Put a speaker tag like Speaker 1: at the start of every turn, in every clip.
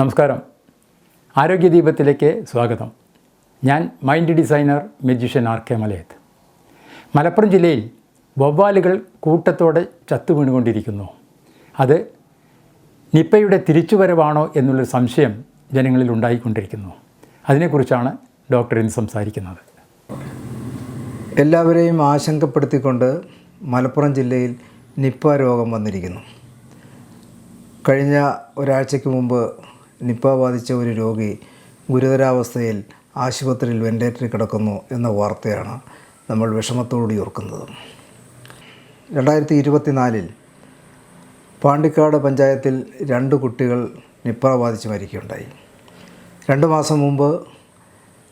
Speaker 1: നമസ്കാരം. ആരോഗ്യദീപത്തിലേക്ക് സ്വാഗതം. ഞാൻ mind designer magician R K Malayath. Malappuram ജില്ലയിൽ വവ്വാലുകൾ കൂട്ടത്തോടെ ചത്തു വീണുകൊണ്ടിരിക്കുന്നു. അത് നിപ്പയുടെ തിരിച്ചുവരവാണോ എന്നുള്ളൊരു സംശയം ജനങ്ങളിൽ ഉണ്ടായിക്കൊണ്ടിരിക്കുന്നു. അതിനെക്കുറിച്ചാണ് ഡോക്ടർ ഇന്ന് സംസാരിക്കുന്നത്.
Speaker 2: എല്ലാവരെയും ആശങ്കപ്പെടുത്തിക്കൊണ്ട് മലപ്പുറം ജില്ലയിൽ നിപ്പ രോഗം വന്നിരിക്കുന്നു. കഴിഞ്ഞ ഒരാഴ്ചയ്ക്ക് മുമ്പ് നിപ്പ ബാധിച്ച ഒരു രോഗി ഗുരുതരാവസ്ഥയിൽ ആശുപത്രിയിൽ വെന്റിലേറ്ററിൽ കിടക്കുന്നു എന്ന വാർത്തയാണ് നമ്മൾ വിഷമത്തോടുകൂടി ഓർക്കുന്നത്. രണ്ടായിരത്തി ഇരുപത്തിനാലിൽ പാണ്ടിക്കാട് പഞ്ചായത്തിൽ രണ്ട് കുട്ടികൾ നിപ്പ ബാധിച്ച് മരിക്കുകയുണ്ടായി. രണ്ട് മാസം മുമ്പ്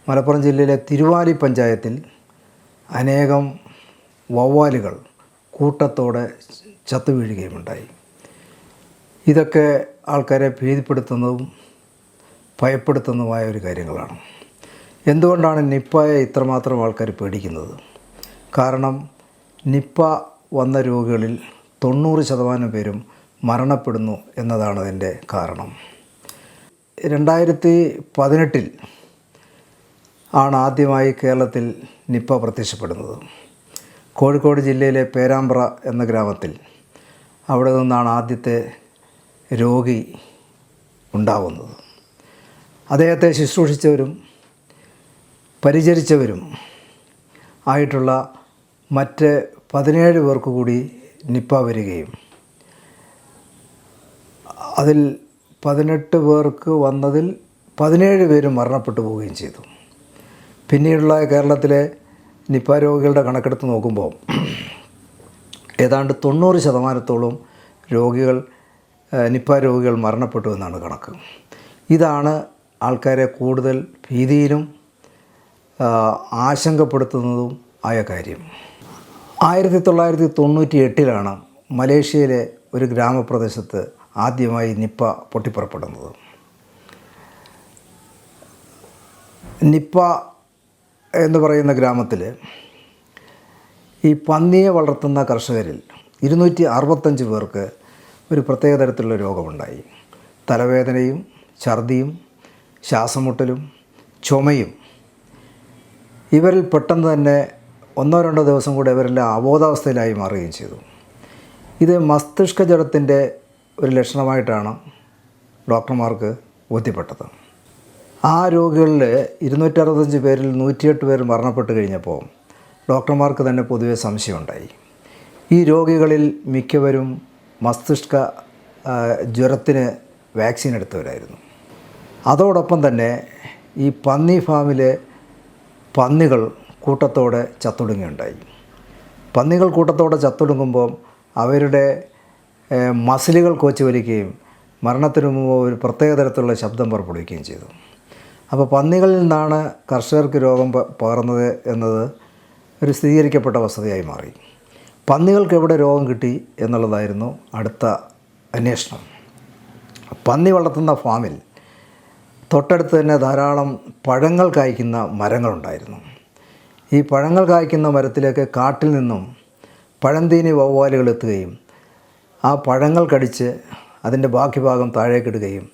Speaker 2: മലപ്പുറം ജില്ലയിലെ തിരുവാലി പഞ്ചായത്തിൽ അനേകം വവ്വാലുകൾ കൂട്ടത്തോടെ ചത്തു വീഴുകയുമുണ്ടായി ഇതൊക്കെ ആൾക്കാരെ ഭീതിപ്പെടുത്തുന്നതും ഭയപ്പെടുത്തുന്നതുമായ ഒരു കാര്യങ്ങളാണ്. എന്തുകൊണ്ടാണ് നിപ്പയെ ഇത്രമാത്രം ആൾക്കാർ പേടിക്കുന്നത്? കാരണം നിപ്പ വന്ന രോഗികളിൽ തൊണ്ണൂറ് ശതമാനം പേരും മരണപ്പെടുന്നു എന്നതാണ് അതിന്റെ കാരണം. രണ്ടായിരത്തി പതിനെട്ടിൽ ആണ് ആദ്യമായി കേരളത്തിൽ നിപ്പ പ്രത്യക്ഷപ്പെടുന്നത്. കോഴിക്കോട് ജില്ലയിലെ പേരാമ്പ്ര എന്ന ഗ്രാമത്തിൽ അവിടെ നിന്നാണ് ആദ്യത്തെ രോഗി ഉണ്ടാവുന്നത്. അദ്ദേഹത്തെ ശുശ്രൂഷിച്ചവരും പരിചരിച്ചവരും ആയിട്ടുള്ള മറ്റ് പതിനേഴ് പേർക്ക് കൂടി നിപ്പ വരികയും അതിൽ പതിനെട്ട് പേർക്ക് വന്നതിൽ പതിനേഴ് പേരും മരണപ്പെട്ടു പോവുകയും ചെയ്തു. പിന്നീടുള്ള കേരളത്തിലെ നിപ്പ രോഗികളുടെ കണക്കെടുത്ത് നോക്കുമ്പോൾ ഏതാണ്ട് തൊണ്ണൂറ് ശതമാനത്തോളം രോഗികൾ നിപ്പ രോഗികൾ മരണപ്പെട്ടു എന്നാണ് കണക്ക്. ഇതാണ് ആൾക്കാരെ കൂടുതൽ ഭീതിയിലും ആശങ്കപ്പെടുത്തുന്നതും ആയ കാര്യം. ആയിരത്തി തൊള്ളായിരത്തി തൊണ്ണൂറ്റി എട്ടിലാണ് മലേഷ്യയിലെ ഒരു ഗ്രാമപ്രദേശത്ത് ആദ്യമായി നിപ്പ പൊട്ടിപ്പുറപ്പെടുന്നത്. നിപ്പ എന്ന് പറയുന്ന ഗ്രാമത്തിൽ ഈ പന്നിയെ വളർത്തുന്ന കർഷകരിൽ ഇരുന്നൂറ്റി അറുപത്തഞ്ച് പേർക്ക് ഒരു പ്രത്യേക തരത്തിലുള്ള രോഗമുണ്ടായി. തലവേദനയും ഛർദിയും ശ്വാസമുട്ടലും ചുമയും. ഇവരിൽ പെട്ടെന്ന് തന്നെ ഒന്നോ രണ്ടോ ദിവസം കൂടെ ഇവരെല്ലാം അബോധാവസ്ഥയിലായി മാറുകയും ചെയ്തു. ഇത് മസ്തിഷ്ക ജ്വരത്തിന്റെ ഒരു ലക്ഷണമായിട്ടാണ് ഡോക്ടർമാർക്ക് ബോധ്യപ്പെട്ടത്. ആ രോഗികളിൽ ഇരുന്നൂറ്ററുപത്തഞ്ച് പേരിൽ നൂറ്റിയെട്ട് പേർ മരണപ്പെട്ട് കഴിഞ്ഞപ്പോൾ ഡോക്ടർമാർക്ക് തന്നെ പൊതുവെ സംശയമുണ്ടായി. ഈ രോഗികളിൽ മിക്കവരും മസ്തിഷ്ക ജ്വരത്തിന് വാക്സിൻ എടുത്തവരായിരുന്നു. അതോടൊപ്പം തന്നെ ഈ പന്നി ഫാമിലെ പന്നികൾ കൂട്ടത്തോടെ ചത്തൊടുങ്ങുകയുണ്ടായി. പന്നികൾ കൂട്ടത്തോടെ ചത്തൊടുങ്ങുമ്പോൾ അവരുടെ മസിലുകൾ കോച്ചു വലിക്കുകയും മരണത്തിന് മുമ്പ് ഒരു പ്രത്യേക തരത്തിലുള്ള ശബ്ദം പുറപ്പെടുവിക്കുകയും ചെയ്തു. അപ്പോൾ പന്നികളിൽ നിന്നാണ് കർഷകർക്ക് രോഗം പകർന്നത് എന്നത് ഒരു സ്ഥിരീകരിക്കപ്പെട്ട വസ്തുതയായി മാറി. പന്നികൾക്ക് എവിടെ രോഗം കിട്ടി എന്നുള്ളതായിരുന്നു അടുത്ത അന്വേഷണം. പന്നി വളർത്തുന്ന ഫാമിൽ തൊട്ടടുത്ത് തന്നെ ധാരാളം പഴങ്ങൾ കായ്ക്കുന്ന മരങ്ങളുണ്ടായിരുന്നു. ഈ പഴങ്ങൾ കായ്ക്കുന്ന മരത്തിലേക്ക് കാട്ടിൽ നിന്നും പഴന്തീനി വവ്വാലുകൾ എത്തുകയും ആ പഴങ്ങൾ കടിച്ച് അതിന്റെ ബാക്കി ഭാഗം താഴേക്കിടുകയും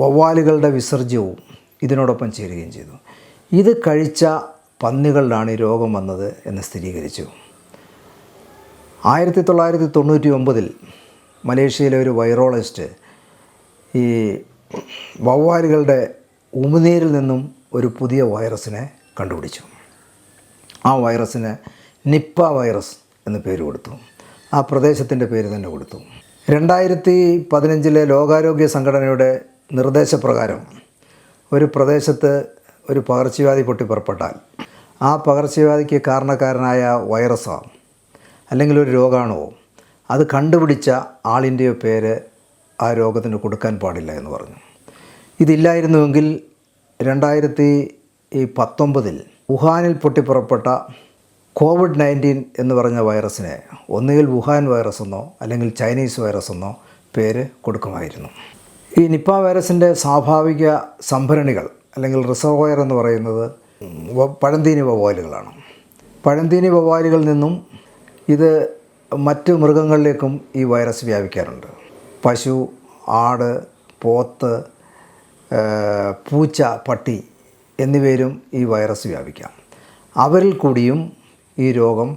Speaker 2: വവ്വാലുകളുടെ വിസർജ്യവും ഇതിനോടൊപ്പം ചേരുകയും ചെയ്തു. ഇത് കഴിച്ച പന്നികളിലാണ് ഈ രോഗം വന്നത് എന്ന് സ്ഥിരീകരിച്ചു. ആയിരത്തി തൊള്ളായിരത്തി തൊണ്ണൂറ്റി ഒമ്പതിൽ മലേഷ്യയിലെ ഒരു വൈറോളജിസ്റ്റ് ഈ വവ്വാലുകളുടെ ഉമിനീരിൽ നിന്നും ഒരു പുതിയ വൈറസിനെ കണ്ടുപിടിച്ചു. ആ വൈറസിന് നിപ്പ വൈറസ് എന്ന് പേര് കൊടുത്തു. ആ പ്രദേശത്തിന്റെ പേര് തന്നെ കൊടുത്തു. രണ്ടായിരത്തി പതിനഞ്ചിലെ ലോകാരോഗ്യ സംഘടനയുടെ നിർദ്ദേശപ്രകാരം ഒരു പ്രദേശത്ത് ഒരു പകർച്ചവ്യാധി പൊട്ടിപ്പുറപ്പെട്ടാൽ ആ പകർച്ചവ്യാധിക്ക് കാരണക്കാരനായ വൈറസോ അല്ലെങ്കിൽ ഒരു രോഗാണോ? അത് കണ്ടുപിടിച്ച ആളിന്റെയോ പേര് ആ രോഗത്തിന് കൊടുക്കാൻ പാടില്ല എന്ന് പറഞ്ഞു. ഇതില്ലായിരുന്നുവെങ്കിൽ രണ്ടായിരത്തി പത്തൊമ്പതിൽ വുഹാനിൽ പൊട്ടിപ്പുറപ്പെട്ട കോവിഡ് നയന്റീൻ എന്ന് പറഞ്ഞ വൈറസിനെ ഒന്നുകിൽ വുഹാൻ വൈറസ് എന്നോ അല്ലെങ്കിൽ ചൈനീസ് വൈറസ് എന്നോ പേര് കൊടുക്കുമായിരുന്നു. ഈ നിപ്പ വൈറസിന്റെ സ്വാഭാവിക സംഭരണികൾ അല്ലെങ്കിൽ റിസർവോയർ എന്ന് പറയുന്നത് പഴന്തീനി വവ്വാലുകളാണ്. പഴന്തീനി വവ്വാലുകളിൽ നിന്നും ഇത് മറ്റ് മൃഗങ്ങളിലേക്കും ഈ വൈറസ് വ്യാപിക്കാറുണ്ട്. പശു ആട് പോത്ത് പൂച്ച പട്ടി എന്നിവയിലും ഈ വൈറസ് വ്യാപിക്കാം. അവരിൽ കൂടിയും ഈ രോഗം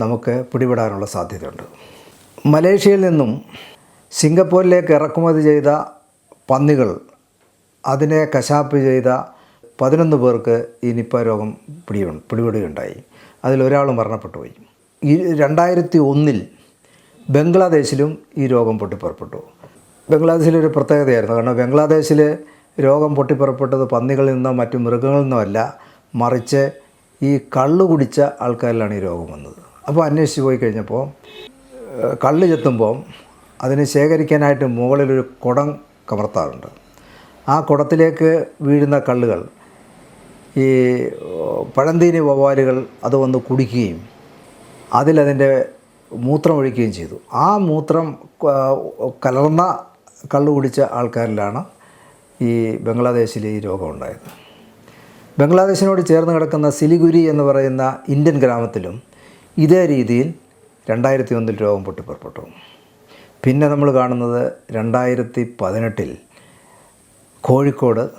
Speaker 2: നമുക്ക് പിടിപെടാനുള്ള സാധ്യതയുണ്ട്. മലേഷ്യയിൽ നിന്നും സിംഗപ്പൂരിലേക്ക് ഇറക്കുമതി ചെയ്ത പന്നികൾ അതിനെ കശാപ്പ് ചെയ്ത പതിനൊന്ന് പേർക്ക് ഈ നിപ്പ രോഗം പിടി പിടിപെടുകയുണ്ടായി. അതിലൊരാൾ മരണപ്പെട്ടുപോയി. ഈ രണ്ടായിരത്തി ഒന്നിൽ ബംഗ്ലാദേശിലും ഈ രോഗം പൊട്ടിപ്പുറപ്പെട്ടു. ബംഗ്ലാദേശിലൊരു പ്രത്യേകതയായിരുന്നു. കാരണം ബംഗ്ലാദേശിൽ രോഗം പൊട്ടിപ്പുറപ്പെട്ടത് പന്നികളിൽ നിന്നോ മറ്റു മൃഗങ്ങളിൽ നിന്നോ അല്ല മറിച്ച് ഈ കള്ളു കുടിച്ച ആൾക്കാരിലാണ് ഈ രോഗം വന്നത്. അപ്പോൾ അന്വേഷിച്ച് പോയി കഴിഞ്ഞപ്പോൾ കള്ള് ചെത്തുമ്പോൾ അതിനെ ശേഖരിക്കാനായിട്ട് മുകളിലൊരു കുടം കമർത്താറുണ്ട് ആ കുടത്തിലേക്ക് വീഴുന്ന കള്ളുകൾ ഈ പഴന്തീനി വവ്വാലുകൾ അത് വന്ന് കുടിക്കുകയും അതിലതിന്റെ മൂത്രം ഒഴിക്കുകയും ചെയ്തു. ആ മൂത്രം കലർന്ന കള്ളു കുടിച്ച ആൾക്കാരിലാണ് ഈ ബംഗ്ലാദേശിൽ ഈ രോഗം ഉണ്ടായത്. ബംഗ്ലാദേശിനോട് ചേർന്ന് കിടക്കുന്ന സിലിഗുരി എന്ന് പറയുന്ന ഇന്ത്യൻ ഗ്രാമത്തിലും ഇതേ രീതിയിൽ രണ്ടായിരത്തി ഒന്നിൽ രോഗം പൊട്ടിപ്പുറപ്പെട്ടു. പിന്നെ നമ്മൾ കാണുന്നത് രണ്ടായിരത്തി പതിനെട്ടിൽ കോഴിക്കോട്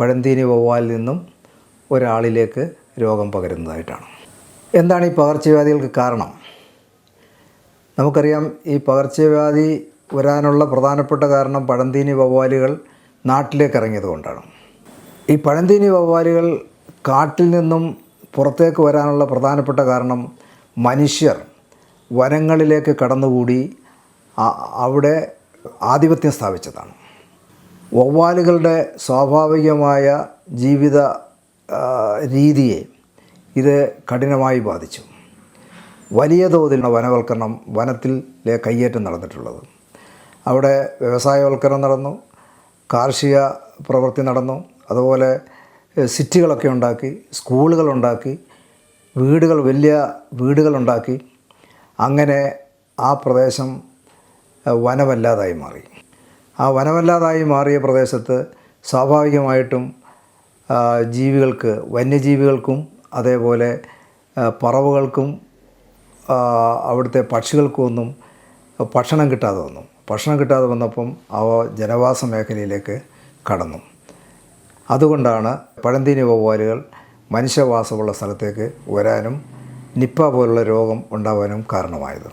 Speaker 2: പഴന്തീനി വവ്വാലിൽ നിന്നും ഒരാളിലേക്ക് രോഗം പകരുന്നതായിട്ടാണ്. എന്താണ് ഈ പകർച്ചവ്യാധികൾക്ക് കാരണം? നമുക്കറിയാം ഈ പകർച്ചവ്യാധി വരാനുള്ള പ്രധാനപ്പെട്ട കാരണം പഴന്തീനി വവ്വാലുകൾ നാട്ടിലേക്ക് ഇറങ്ങിയത് കൊണ്ടാണ്. ഈ പഴന്തീനി വവ്വാലുകൾ കാട്ടിൽ നിന്നും പുറത്തേക്ക് വരാനുള്ള പ്രധാനപ്പെട്ട കാരണം മനുഷ്യർ വനങ്ങളിലേക്ക് കടന്നുകൂടി അവിടെ ആധിപത്യം സ്ഥാപിച്ചതാണ്. വവ്വാലുകളുടെ സ്വാഭാവികമായ ജീവിത രീതിയെ ഇത് കഠിനമായി ബാധിച്ചു. വലിയ തോതിലുള്ള വനവൽക്കരണം വനത്തിലെ കയ്യേറ്റം നടന്നിട്ടുള്ളത്. അവിടെ വ്യവസായവൽക്കരണം നടന്നു കാർഷിക പ്രവൃത്തി നടന്നു അതുപോലെ സിറ്റികളൊക്കെ ഉണ്ടാക്കി സ്കൂളുകളുണ്ടാക്കി വീടുകൾ വലിയ വീടുകളുണ്ടാക്കി അങ്ങനെ ആ പ്രദേശം വനമല്ലാതായി മാറി. ആ വനമല്ലാതായി മാറിയ പ്രദേശത്ത് സ്വാഭാവികമായിട്ടും ജീവികൾക്ക് വന്യജീവികൾക്കും അതേപോലെ പറവുകൾക്കും അവിടുത്തെ പക്ഷികൾക്കും ഒന്നും ഭക്ഷണം കിട്ടാതെ വന്നു. ഭക്ഷണം കിട്ടാതെ വന്നപ്പം അവ ജനവാസ മേഖലയിലേക്ക് കടന്നു. അതുകൊണ്ടാണ് പഴന്തീനി വവ്വാലുകൾ മനുഷ്യവാസമുള്ള സ്ഥലത്തേക്ക് വരാനും നിപ്പ പോലുള്ള രോഗം ഉണ്ടാവാനും കാരണമായത്.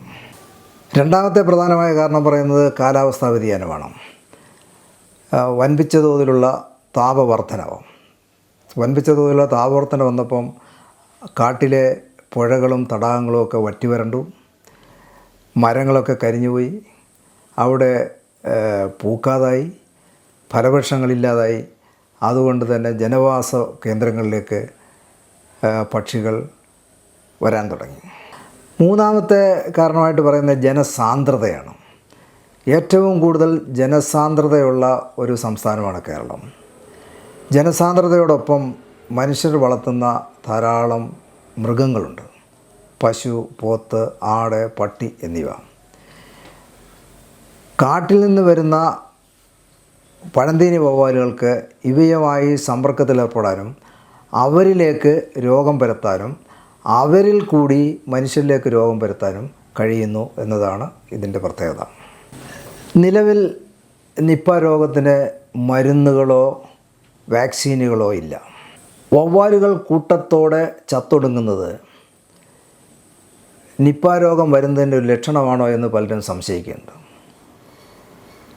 Speaker 2: രണ്ടാമത്തെ പ്രധാനമായ കാരണം പറയുന്നത് കാലാവസ്ഥാ വ്യതിയാനമാണ്. വൻപിച്ച തോതിലുള്ള താപവർധനവ് വൻപിച്ച തോതിലുള്ള താപവർധന വന്നപ്പം കാട്ടിലെ പുഴകളും തടാകങ്ങളും ഒക്കെ വറ്റി വരണ്ടു. മരങ്ങളൊക്കെ കരിഞ്ഞുപോയി. അവിടെ പൂക്കാതായി. ഫലവൃക്ഷങ്ങളില്ലാതായി. അതുകൊണ്ട് തന്നെ ജനവാസ കേന്ദ്രങ്ങളിലേക്ക് പക്ഷികൾ വരാൻ തുടങ്ങി. മൂന്നാമത്തെ കാരണമായിട്ട് പറയുന്നത് ജനസാന്ദ്രതയാണ്. ഏറ്റവും കൂടുതൽ ജനസാന്ദ്രതയുള്ള ഒരു സംസ്ഥാനമാണ് കേരളം. ജനസാന്ദ്രതയോടൊപ്പം മനുഷ്യർ വളർത്തുന്ന ധാരാളം മൃഗങ്ങളുണ്ട്. പശു പോത്ത് ആട് പട്ടി എന്നിവ. കാട്ടിൽ നിന്ന് വരുന്ന പഴന്തീനി വവ്വാലുകൾക്ക് ഇവയുമായി സമ്പർക്കത്തിലേർപ്പെടാനും അവരിലേക്ക് രോഗം പരത്താനും അവരിൽ കൂടി മനുഷ്യരിലേക്ക് രോഗം പരത്താനും കഴിയുന്നു എന്നതാണ് ഇതിന്റെ പ്രത്യേകത. നിലവിൽ നിപ്പ രോഗത്തിന് മരുന്നുകളോ വാക്സിനുകളോ ഇല്ല. വവ്വാലുകൾ കൂട്ടത്തോടെ ചത്തൊടുങ്ങുന്നത് നിപ്പ രോഗം വരുന്നതിന്റെ ഒരു ലക്ഷണമാണോ എന്ന് പലരും സംശയിക്കുന്നുണ്ട്.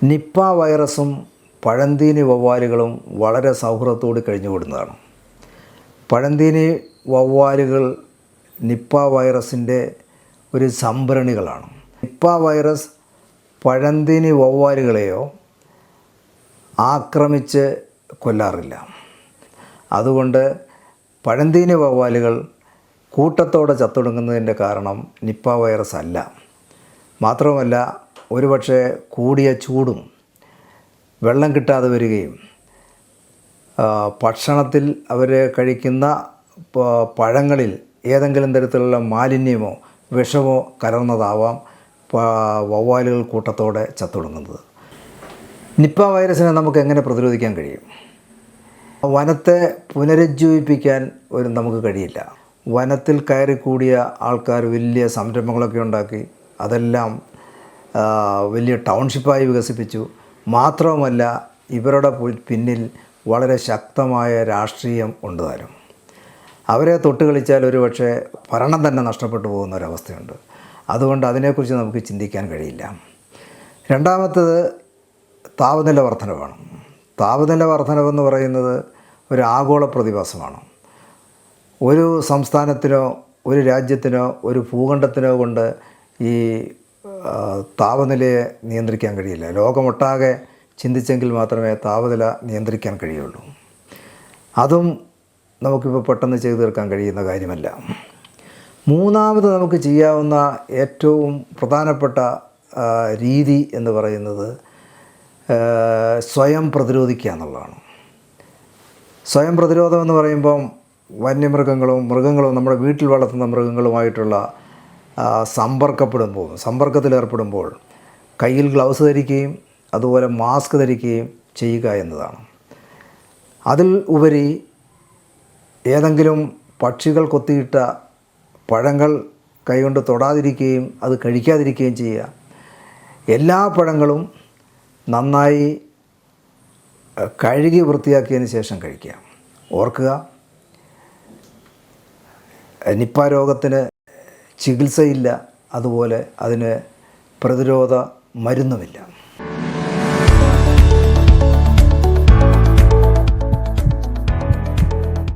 Speaker 2: നിപ്പ വൈറസും പഴന്തീനി വവ്വാലുകളും വളരെ സൗഹൃദത്തോട് കഴിഞ്ഞുകൂടുന്നതാണ്. പഴന്തീനി വവ്വാലുകൾ നിപ്പ വൈറസിന്റെ ഒരു സംഭരണികളാണ്. നിപ്പ വൈറസ് പഴന്തീനി വവ്വാലുകളെയോ ആക്രമിച്ച് കൊല്ലാറില്ല. അതുകൊണ്ട് പഴന്തീനി വവ്വാലുകൾ കൂട്ടത്തോടെ ചത്തൊടുങ്ങുന്നതിന്റെ കാരണം നിപ്പ വൈറസ് അല്ല. മാത്രമല്ല ഒരുപക്ഷെ കൂടിയ ചൂടും വെള്ളം കിട്ടാതെ വരികയും ഭക്ഷണത്തിൽ അവർ കഴിക്കുന്ന പഴങ്ങളിൽ ഏതെങ്കിലും തരത്തിലുള്ള മാലിന്യമോ വിഷമോ കലർന്നതാവാം. വവ്വാലുകൾ കൂട്ടത്തോടെ ചത്തുടങ്ങുന്നത്. നിപ്പ വൈറസിനെ നമുക്ക് എങ്ങനെ പ്രതിരോധിക്കാൻ കഴിയും? വനത്തെ പുനരുജ്ജീവിപ്പിക്കാൻ ഒരു നമുക്ക് കഴിയില്ല. വനത്തിൽ കയറിക്കൂടിയ കൂടിയ ആൾക്കാർ വലിയ സംരംഭങ്ങളൊക്കെ ഉണ്ടാക്കി അതെല്ലാം വലിയ ടൗൺഷിപ്പായി വികസിപ്പിച്ചു. മാത്രവുമല്ല ഇവരുടെ പിന്നിൽ വളരെ ശക്തമായ രാഷ്ട്രീയം ഉണ്ട് അവരെ തൊട്ട് കളിച്ചാൽ ഒരു പക്ഷേ ഭരണം തന്നെ നഷ്ടപ്പെട്ടു പോകുന്ന ഒരവസ്ഥയുണ്ട് അതുകൊണ്ട് അതിനെക്കുറിച്ച് നമുക്ക് ചിന്തിക്കാൻ കഴിയില്ല. രണ്ടാമത്തത് താപനില വർധനവാണ് താപനില വർധനവെന്ന് പറയുന്നത് ഒരു ആഗോള പ്രതിഭാസമാണ്. ഒരു സംസ്ഥാനത്തിനോ ഒരു രാജ്യത്തിനോ ഒരു ഭൂഖണ്ഡത്തിനോ കൊണ്ട് ഈ താപനിലയെ നിയന്ത്രിക്കാൻ കഴിയില്ല. ലോകമൊട്ടാകെ ചിന്തിച്ചെങ്കിൽ മാത്രമേ താപനില നിയന്ത്രിക്കാൻ കഴിയുള്ളൂ. അതും നമുക്കിപ്പോൾ പെട്ടെന്ന് ചെയ്തു തീർക്കാൻ കഴിയുന്ന കാര്യമല്ല. മൂന്നാമത് നമുക്ക് ചെയ്യാവുന്ന ഏറ്റവും പ്രധാനപ്പെട്ട രീതി എന്ന് പറയുന്നത് സ്വയം പ്രതിരോധിക്കുക എന്നുള്ളതാണ്. സ്വയം പ്രതിരോധം എന്ന് പറയുമ്പം വന്യമൃഗങ്ങളും മൃഗങ്ങളും നമ്മുടെ വീട്ടിൽ വളർത്തുന്ന മൃഗങ്ങളുമായിട്ടുള്ള സമ്പർക്കപ്പെടുമ്പോൾ സമ്പർക്കത്തിലേർപ്പെടുമ്പോൾ കയ്യിൽ ഗ്ലൗസ് ധരിക്കുകയും അതുപോലെ മാസ്ക് ധരിക്കുകയും ചെയ്യുക എന്നതാണ്. അതിൽ ഉപരി ഏതെങ്കിലും പക്ഷികൾ കൊത്തിയിട്ട പഴങ്ങൾ കൈകൊണ്ട് തൊടാതിരിക്കുകയും അത് കഴിക്കാതിരിക്കുകയും ചെയ്യുക. എല്ലാ പഴങ്ങളും നന്നായി കഴുകി വൃത്തിയാക്കിയതിന് ശേഷം കഴിക്കുക. ഓർക്കുക നിപ്പ രോഗത്തിന് ചികിത്സയില്ല അതുപോലെ അതിന് പ്രതിരോധ മരുന്നുമില്ല.